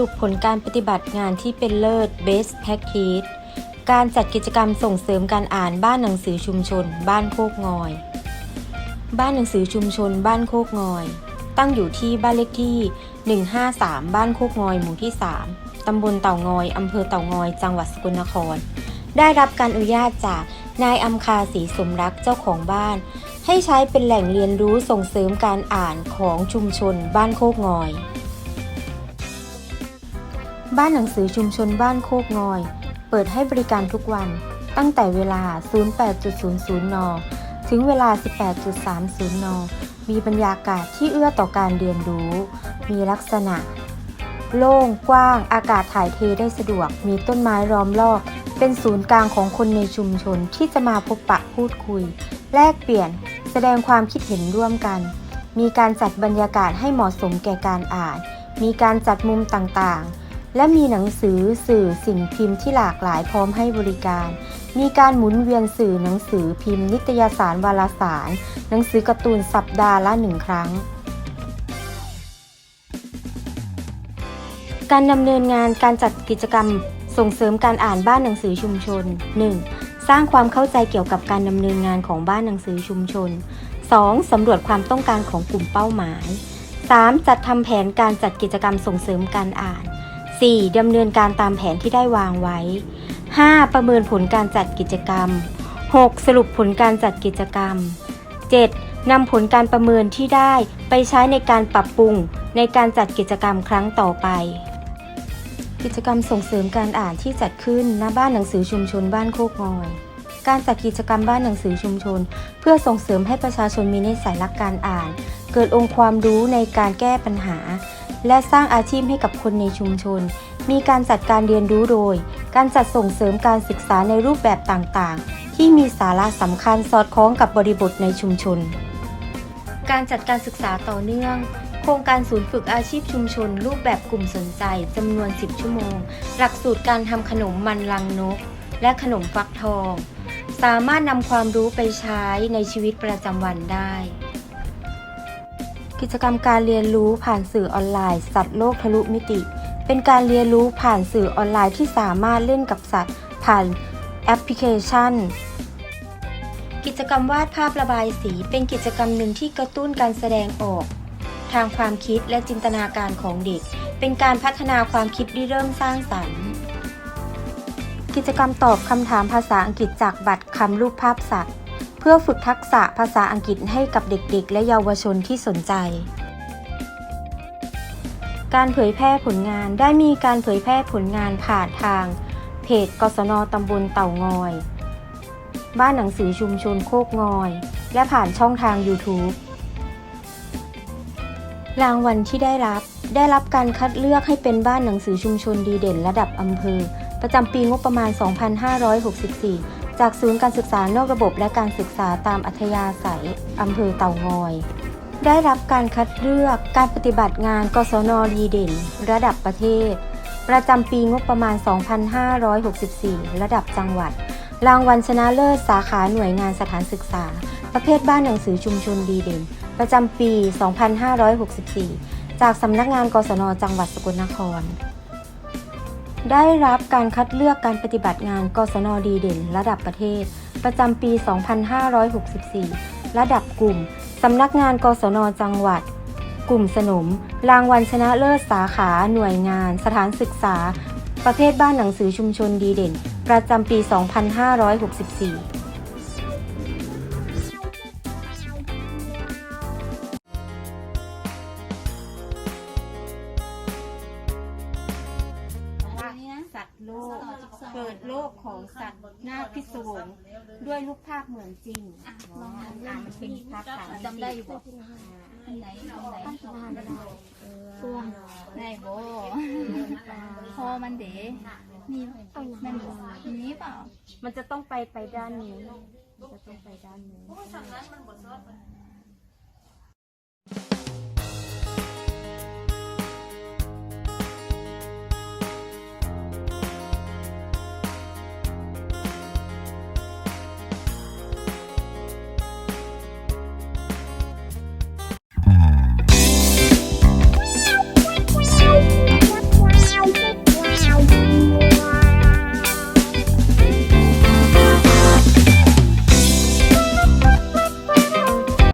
รุปผลการปฏิบัติงานที่เป็นเลิศ Best Practice การจัดกิจกรรมส่งเสริมการอ่านบ้านหนังสือชุมชน บ้านโคกงอย บ้านหนังสือชุมชน บ้านโคกงอย ตั้งอยู่ที่บ้านเลขที่ 153 บ้านโคกงอยหมู่ที่ 3 ตำบลเต่างอย อำเภอเต่างอย จังหวัดสกลนคร ได้รับการอนุญาตจากนายอัมคาศรีสมรักเจ้าของบ้าน ให้ใช้เป็นแหล่งเรียนรู้ส่งเสริมการอ่านของชุมชน บ้านโคกงอย บ้านหนังสือชุมชนบ้านโคกงอย เปิดให้บริการทุกวัน ตั้งแต่เวลา 08.00 น ถึงเวลา 18.30 น มีบรรยากาศที่เอื้อต่อการเรียนรู้ มีลักษณะ โล่งกว้าง อากาศถ่ายเทได้สะดวก มีต้นไม้ล้อมรอบ เป็นศูนย์กลางของคนในชุมชนที่จะมาพบปะพูดคุย แลกเปลี่ยน แสดงความคิดเห็นร่วมกัน มีการจัดบรรยากาศให้เหมาะสมแก่การอ่าน มีการจัดมุมต่างๆ และมีหนังสือสื่อสิ่งพิมพ์ที่หลากหลายพร้อมให้บริการ มีการหมุนเวียนสื่อหนังสือพิมพ์ นิตยสารวารสาร หนังสือการ์ตูนสัปดาห์ละหนึ่งครั้ง การดำเนินงานการจัดกิจกรรม ส่งเสริมการอ่านบ้านหนังสือชุมชน 1. สร้างความเข้าใจเกี่ยวกับการดำเนินงานของบ้านหนังสือชุมชน 2. สำรวจความต้องการของกลุ่มเป้าหมาย 3. จัดทำแผนการจัดกิจกรรมส่งเสริมการอ่าน 4. ดำเนินการตามแผนที่ได้วางไว้ 5. ประเมินผลการจัดกิจกรรม 6. สรุปผลการจัดกิจกรรม 7. นำผลการประเมินที่ได้ไปใช้ในการปรับปรุงในการจัดกิจกรรมครั้งต่อไป กิจกรรมส่งเสริมการอ่านที่จัดขึ้นณบ้านหนังสือชุมชนบ้านโคกงอย การจัดกิจกรรมบ้านหนังสือชุมชน เพื่อส่งเสริมให้ประชาชนมีนิสัยรักการอ่าน เกิดองค์ความรู้ในการแก้ปัญหา และสร้างอาชีพให้กับคนในชุมชน มีการจัดการเรียนรู้โดย การจัดส่งเสริมการศึกษาในรูปแบบต่างๆ ที่มีสาระสำคัญสอดคล้องกับบริบทในชุมชน การจัดการศึกษาต่อเนื่องโครงการศูนย์ฝึกอาชีพชุมชน รูปแบบกลุ่มสนใจจำนวน 10 ชั่วโมง หลักสูตรการทำขนมมันลังนก และขนมฟักทอง สามารถนำความรู้ไปใช้ในชีวิตประจำวันได้ กิจกรรมการเรียนรู้ผ่านสื่อออนไลน์ สัตว์โลกทะลุมิติ เป็นการเรียนรู้ผ่านสื่อออนไลน์ที่สามารถเล่นกับสัตว์ ผ่านแอปพลิเคชัน กิจกรรมวาดภาพระบายสี เป็นกิจกรรมหนึ่งที่กระตุ้นการแสดงออก ทางความคิดและจินตนาการของเด็ก เป็นการพัฒนาความคิดที่เริ่มสร้างสรรค์ กิจกรรมตอบคำถามภาษาอังกฤษจากบัตรคำรูปภาพสัตว์ พื่อฝึกทักษะภาษาอังกฤษให้กับเด็กๆ และเยาวชนที่สนใจ การเผยแพร่ผลงานได้มีการเผยแพร่ผลงานผ่านทาง เพจกศนตำบลเต่างอย บ้านหนังสือชุมชนโคกงอย และผ่านช่องทาง YouTube รางวัลที่ได้รับได้รับการคัดเลือกให้เป็นบ้านหนังสือชุมชนดีเด่นระดับอำเภอ ประจำปีงบประมาณ 2564 จากศูนย์การศึกษานอกระบบและการศึกษาตามอัธยาศัยอำเภอเต่างอย ได้รับการคัดเลือกการปฏิบัติงานกศนดีเด่น ระดับประเทศ ประจำปีงบประมาณ 2564 ระดับจังหวัด รางวัลชนะเลิศสาขาหน่วยงานสถานศึกษา ประเภทบ้านหนังสือชุมชนดีเด่น ประจำปี 2564 จากสำนักงานกศนจังหวัดสกลนคร ได้รับการคัดเลือกการปฏิบัติงานกศนดีเด่น ระดับประเทศ ประจำปี 2564 ระดับกลุ่ม สำนักงานกศนจังหวัด กลุ่มสนม รางวัลชนะเลิศสาขาหน่วยงาน สถานศึกษา ประเภทบ้านหนังสือชุมชนดีเด่น ประจำปี 2564 เปิดโลกของสัตว์หน้าพิศวงด้วยรูปภาพเหมือนจริงอะมันเป็นภาพถ่ายจำได้อยู่บ่อันไหนอันไหนตัวไหนโบคอมันเด๋นี่มันนี้เปล่า มันจะต้องไปไปด้านนี้ มันจะต้องไปด้านนี้